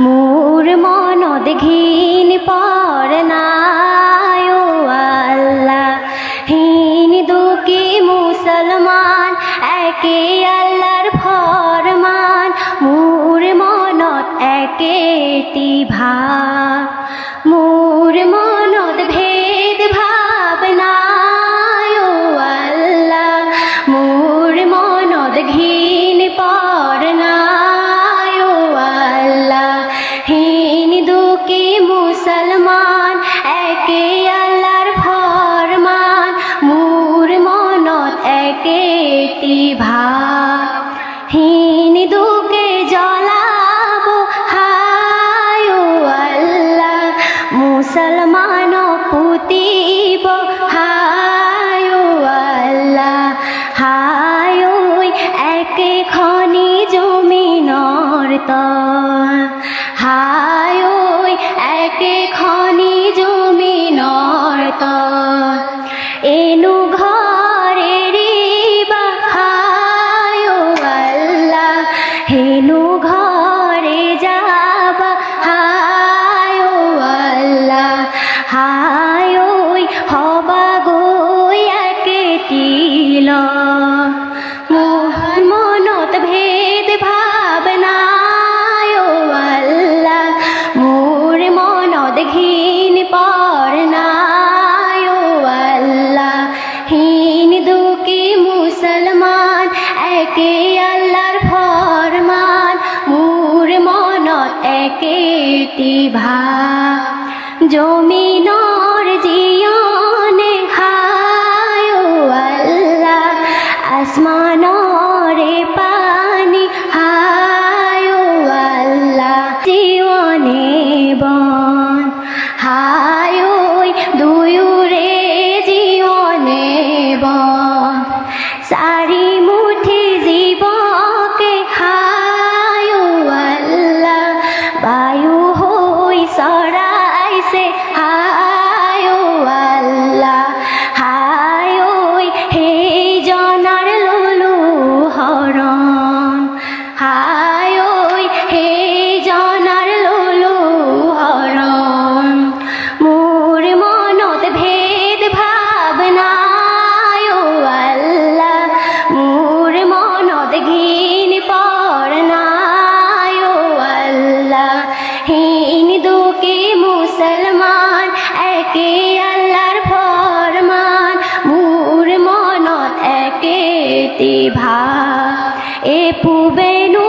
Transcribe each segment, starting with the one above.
মোর মনত ঘিন পর নাই ও আল্লাহ। হীন দুঃখী মুসলমান, একে আল্লাহর ফরমান। মোর মনত একেটি ভাই মৃদুকে জ্বলাবো। হায় আল্লাহ মুসলমান প্রীতি ভা জমিনর জীব ಪ್ರತಿಭಾ ಎ ಪುವೆನೂ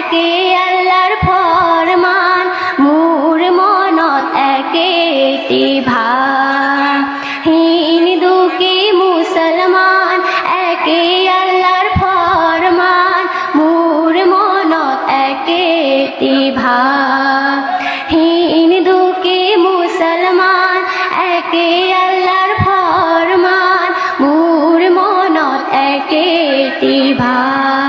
একে আল্লাহর ফরমান, মোর মনত একেটি ভান দুকে মুসলমান, একে আল্লাহর ফরমান, মোর মনত একেটি ভান দুকে মুসলমান, একে আল্লাহর ফরমান, মোর মনত একেটি ভান